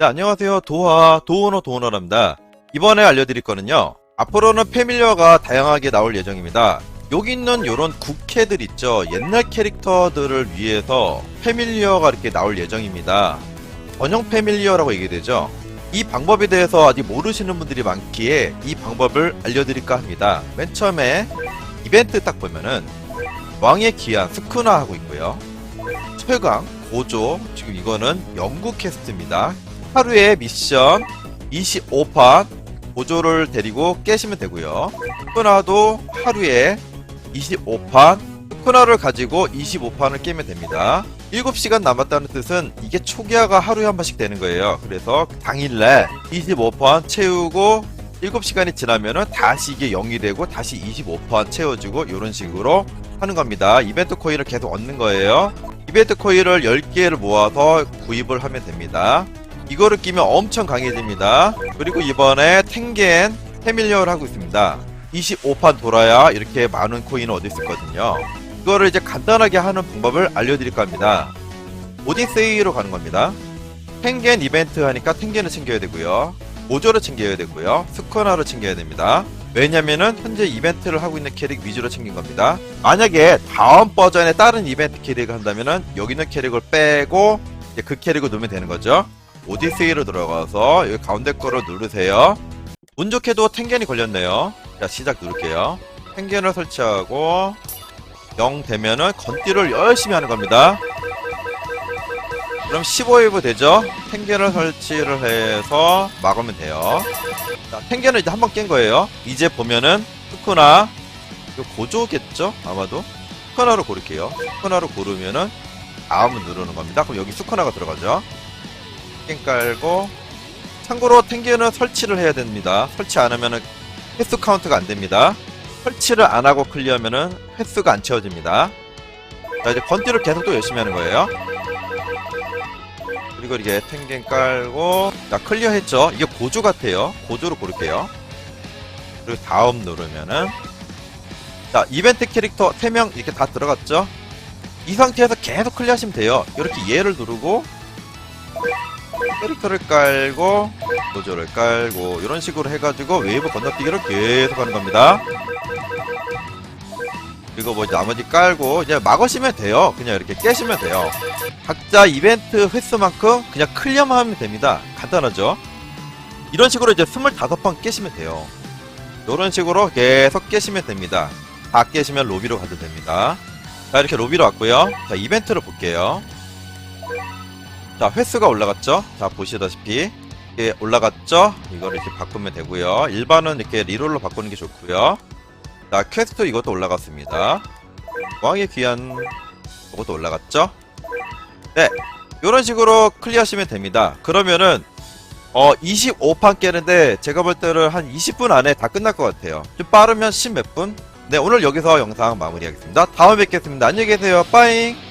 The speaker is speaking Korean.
네, 안녕하세요. 도하, 도우너 도우너랍니다. 이번에 알려드릴 거는요. 앞으로는 패밀리어가 다양하게 나올 예정입니다. 여기 있는 요런 국캐들 있죠. 옛날 캐릭터들을 위해서 패밀리어가 이렇게 나올 예정입니다. 전용 패밀리어라고 얘기되죠. 이 방법에 대해서 아직 모르시는 분들이 많기에 이 방법을 알려드릴까 합니다. 맨 처음에 이벤트 딱 보면은 왕의 기한 스쿠나 하고 있고요. 최강, 고조, 지금 이거는 영구 캐스트입니다. 하루에 미션 25판 고조를 데리고 깨시면 되고요. 스쿠나도 하루에 25판 스쿠나를 가지고 25판을 깨면 됩니다. 7시간 남았다는 뜻은 이게 초기화가 하루에 한 번씩 되는 거예요. 그래서 당일날 25판 채우고 7시간이 지나면은 다시 이게 0이 되고 다시 25판 채워주고 이런 식으로 하는 겁니다. 이벤트 코인을 계속 얻는 거예요. 이벤트 코인을 10개를 모아서 구입을 하면 됩니다. 이거를 끼면 엄청 강해집니다. 그리고 이번에 탱겐 패밀리어를 하고 있습니다. 25판 돌아야 이렇게 많은 코인을 얻을 수 있거든요. 이거를 이제 간단하게 하는 방법을 알려드릴까 합니다. 오디세이로 가는 겁니다. 탱겐 이벤트 하니까 탱겐을 챙겨야 되고요. 모조를 챙겨야 되고요. 스코나를 챙겨야 됩니다. 왜냐면은 현재 이벤트를 하고 있는 캐릭 위주로 챙긴 겁니다. 만약에 다음 버전에 다른 이벤트 캐릭을 한다면은 여기 있는 캐릭을 빼고 그 캐릭을 넣으면 되는 거죠. 오디세이로 들어가서 여기 가운데 거를 누르세요. 운 좋게도 탱겐이 걸렸네요. 자 시작 누를게요. 탱겐을 설치하고 0 되면은 건띠를 열심히 하는 겁니다. 그럼 15웨이브 되죠? 탱겐을 설치를 해서 막으면 돼요. 자, 탱겐을 이제 한 번 깬 거예요. 이제 보면은 스쿠나 이거 고조겠죠? 아마도 스쿠나로 고를게요. 스쿠나로 고르면은 다음을 누르는 겁니다. 그럼 여기 스쿠나가 들어가죠. 탱겐 깔고 참고로 탱겐은 설치를 해야 됩니다. 설치 안 하면은 횟수 카운트가 안 됩니다. 설치를 안 하고 클리어하면은 횟수가 안 채워집니다. 자 이제 건띠를 계속 또 열심히 하는 거예요. 그리고 이게 탱겐 깔고 자 클리어 했죠 이게 고조 같아요 고조로 고를게요 그리고 다음 누르면은 자 이벤트 캐릭터 3명 이렇게 다 들어갔죠 이 상태에서 계속 클리어 하시면 돼요 이렇게 얘를 누르고 캐릭터를 깔고 고조를 깔고 이런 식으로 해가지고 웨이브 건너뛰기를 계속 하는 겁니다 그리고 뭐 나머지 깔고 이제 막으시면 돼요 그냥 이렇게 깨시면 돼요 각자 이벤트 횟수만큼 그냥 클리어만 하면 됩니다. 간단하죠? 이런 식으로 이제 25판 깨시면 돼요. 이런 식으로 계속 깨시면 됩니다. 다 깨시면 로비로 가도 됩니다. 자, 이렇게 로비로 왔고요. 자, 이벤트를 볼게요. 자, 횟수가 올라갔죠? 자, 보시다시피. 이게 올라갔죠? 이거를 이렇게 바꾸면 되고요. 일반은 이렇게 리롤로 바꾸는 게 좋고요. 자, 퀘스트 이것도 올라갔습니다. 왕의 귀한 이것도 올라갔죠? 네, 이런 식으로 클리어하시면 됩니다. 그러면은 어 25판 깨는데 제가 볼 때는 한 20분 안에 다 끝날 것 같아요. 좀 빠르면 10 몇 분? 네, 오늘 여기서 영상 마무리하겠습니다. 다음에 뵙겠습니다. 안녕히 계세요. 빠잉!